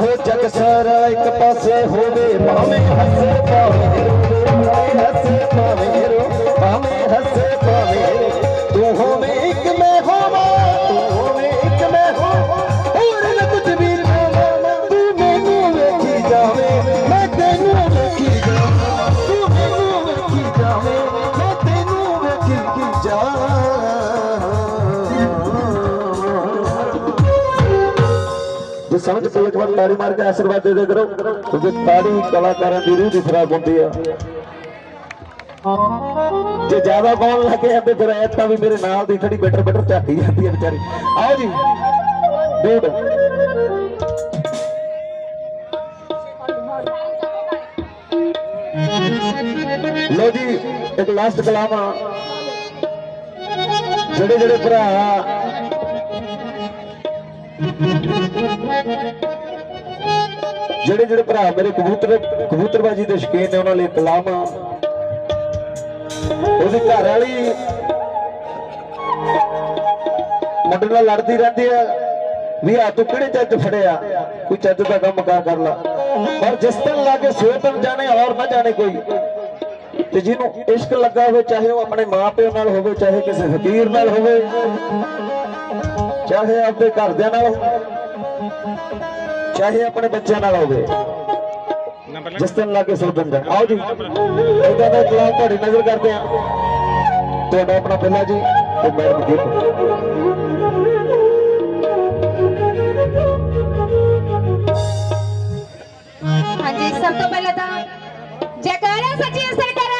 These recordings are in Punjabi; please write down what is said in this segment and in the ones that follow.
ਹੋ ਜਗ ਸਾਰਾ ਇੱਕ ਪਾਸੇ ਹੋਵੇ, ਭਾਵੇਂ ਹੱਸੇ ਭਾਵੇਂ ਰੋਵੇ ਭਾਵੇਂ ਹੱਸੇ ਭਾਵੇਂ ਰੋ ਭਾਵੇਂ ਹੱਸੇ ਭਾਵੇਂ ਤੂੰ ਹੋਵੇਂ ਸਮਝ ਪਈ ਇੱਕ ਵਾਰ ਤਾੜੀ ਮਾਰ ਕੇ ਆਸ਼ੀਰਵਾਦ ਦੇ ਦੇ ਕਰੋ। ਕਿਉਂਕਿ ਤਾੜੀ ਕਲਾਕਾਰਾਂ ਦੀ ਰੂਹ ਦੀ ਖਰਾਬ ਹੁੰਦੀ ਆ। ਜੇ ਜ਼ਿਆਦਾ ਗਾਉਣ ਲੱਗੇ ਜਾਂਦੇ ਫਿਰ ਐ ਵੀ ਮੇਰੇ ਨਾਲ ਦੀ ਖੜੀ ਬੈਟਰ ਬੈਟਰ ਝਾਕੀ ਜਾਂਦੀ ਹੈ ਵਿਚਾਰੀ। ਆਓ ਜੀ। ਡੂਡ ਲੋ ਜੀ, ਇੱਕ ਲਾਸਟ ਕਲਾਮ ਆ। ਜਿਹੜੇ ਜਿਹੜੇ ਭਰਾ ਜਿਹੜੇ ਜਿਹੜੇ ਭਰਾ ਮੇਰੇ ਕਬੂਤਰ ਕਬੂਤਰਬਾਜੀ ਦੇ ਸ਼ੌਕੀਨ ਨੇ, ਉਹਨਾਂ ਲਈ ਕਲਾਮ ਉਹਦੀ ਘਰ ਵਾਲੀ ਮੁੰਡੇ ਨਾਲ ਲੜਦੀ ਰਹਿੰਦੀ ਆ ਵੀ ਆ, ਤੂੰ ਕਿਹੜੇ ਚੱਜ ਫੜਿਆ? ਕੋਈ ਚੱਜ ਦਾ ਕੰਮ ਕਾ ਕਰ ਲਾ? ਪਰ ਜਿਸ ਦਿਨ ਲਾਗੇ ਸੋਤਨ ਜਾਣੇ, ਔਰ ਨਾ ਜਾਣੇ ਕੋਈ, ਤੇ ਜਿਹਨੂੰ ਇਸ਼ਕ ਲੱਗਾ ਹੋਵੇ, ਚਾਹੇ ਉਹ ਆਪਣੇ ਮਾਪਿਓ ਨਾਲ ਹੋਵੇ, ਚਾਹੇ ਕਿਸੇ ਫਕੀਰ ਨਾਲ ਹੋਵੇ ਚਾਹੇ ਆਪਣੇ ਘਰਦਿਆਂ ਨਾਲ ਚਾਹੇ ਆਪਣੇ ਬੱਚਿਆਂ ਨਾਲ ਹੋਵੇ ਜਿਸ ਦਿਨ ਲਾਗੇ ਸੋਧਨ ਦਾ ਆਓ ਜੀ। ਇਹਦਾ ਦਾ ਕਲਾਮ ਤੁਹਾਡੀ ਨਜ਼ਰ ਕਰਦੇ ਆ ਤੁਹਾਡਾ ਆਪਣਾ ਪਹਿਲਾ ਜੀ ਤੇ ਮੈਡਮ ਜੀ ਹਾਂਜੀ ਸਭ ਤੋਂ ਪਹਿਲਾਂ ਤਾਂ ਜੈਕਾਰਾ ਸੱਚੀ ਸਰਕਾਰਾਂ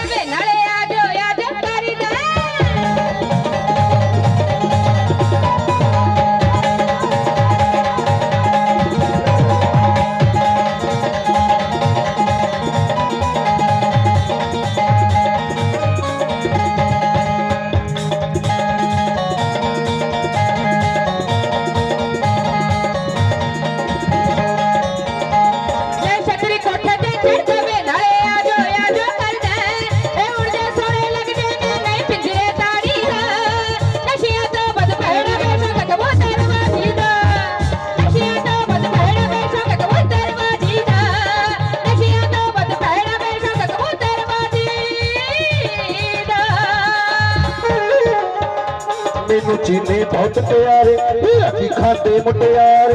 ਚੀਨੇ ਪਿਆਰੇ ਰੱਖੀ ਖਾਂਦੇ ਮੁਟਿਆਰੇ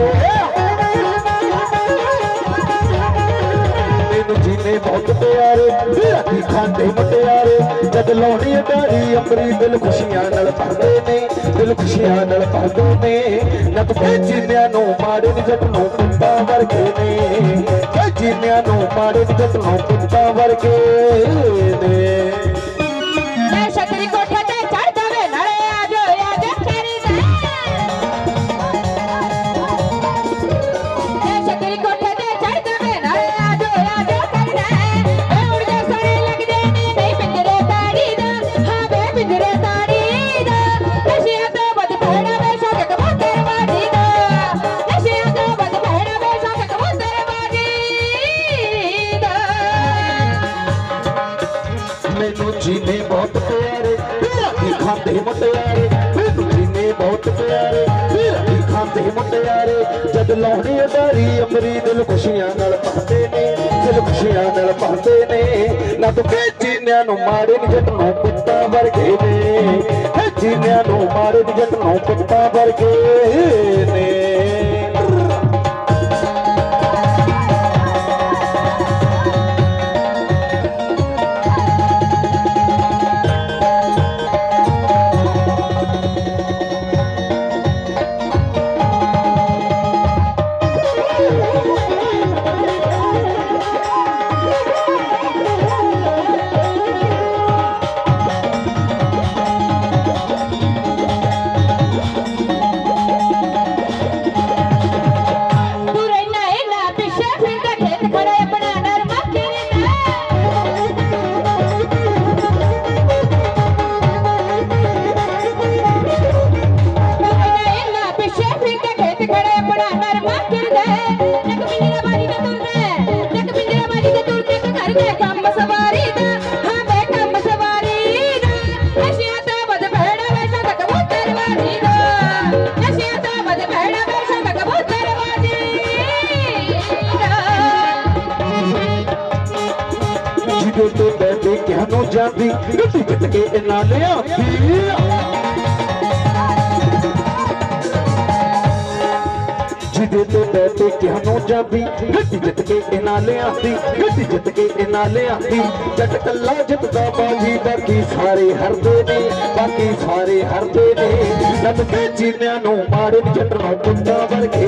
ਮੈਨੂੰ ਜੀਨੇ ਬਹੁਤ ਪਿਆਰੇ ਰੱਖੀ ਖਾਂਦੇ ਮੁਟਿਆਰੇ ਜਦ ਲਾਉਣੀ ਅਡਾਰੀ ਅੰਬਰੀ ਦਿਲ ਖੁਸ਼ੀਆਂ ਨਾਲ ਭਰਦੇ ਨੇ। ਦਿਲ ਖੁਸ਼ੀਆਂ ਨਾਲ ਭਰਦੇ ਨੇ। ਨਤ ਕੇ ਜੀਨਿਆਂ ਨੂੰ ਮਾੜੇ ਨੀ ਜੱਟ ਨੂੰ ਕੁੱਤਾ ਵਰਗੇ ਨੇ। ਕੇ ਜੀਨਿਆਂ ਨੂੰ ਮਾੜੇ ਨੀ ਜੱਟ ਨੂੰ ਕੁੱਤਾ ਵਰਗੇ ਨੇ। ਮੈਨੂੰ ਜੀਨੇ ਬਹੁਤ ਪਿਆਰੇ। ਰਾਖੀ ਖਾਂਦੇ ਮੁਟਿਆਰੇ ਮੈਨੂੰ ਜੀਨੇ ਬਹੁਤ ਪਿਆਰੇ। ਰਾਖੀ ਖਾਂਦੇ ਮੁਟਿਆਰੇ ਜਦ ਲਾਉਣੀ ਅਦਾਰੀ ਅਮਰੀ ਦਿਲ ਖੁਸ਼ੀਆਂ ਨਾਲ ਭਰਦੇ ਨੇ। ਦਿਲ ਖੁਸ਼ੀਆਂ ਨਾਲ ਭਰਦੇ ਨੇ। ਨਾ ਤੂੰ ਕਹਿ ਜੀਨਿਆਂ ਨੂੰ ਮਾਰੇ ਨੀ ਜੱਟ ਨੂੰ ਕੁੱਤਾ ਵਰਗੇ ਨੇ। ਹੈ ਜੀਨਿਆਂ ਨੂੰ ਮਾਰੇ ਨੀ ਜੱਟ ਨੂੰ ਕੁੱਤਾ ਵਰਗੇ ਨੇ। ਜਿਹਦੇ ਤੇ ਬੈਠੇ ਕਿਹ ਨੂੰ ਜਾਂਦੀ? ਗੱਡੀ ਜਿੱਤ ਕੇ ਇਹਨਾਂ ਲਿਆਂਦੀ ਜਿਹਦੇ ਤੇ ਬੈਠੇ ਕਿਹ ਨੂੰ ਜਾਂਦੀ? ਗੱਡੀ ਜਿੱਤ ਕੇ ਇਹਨਾਂ ਲਿਆਂਦੀ ਗੱਡੀ ਜਿੱਤ ਕੇ ਇਹਨਾਂ ਲਿਆਂਦੀ ਜੱਟ ਕੱਲਾ ਜਿੱਤਦਾ ਬਾਜੀ, ਬਾਕੀ ਸਾਰੇ ਹਰਦੇ ਨੇ। ਬਾਕੀ ਸਾਰੇ ਹਰਦੇ ਨੇ। ਨੱਤ ਕੇ ਚੀਨਿਆਂ ਨੂੰ ਮਾਰੇ ਜੱਟ ਨੂੰ ਕੁੱਤਾ ਵਰਗੇ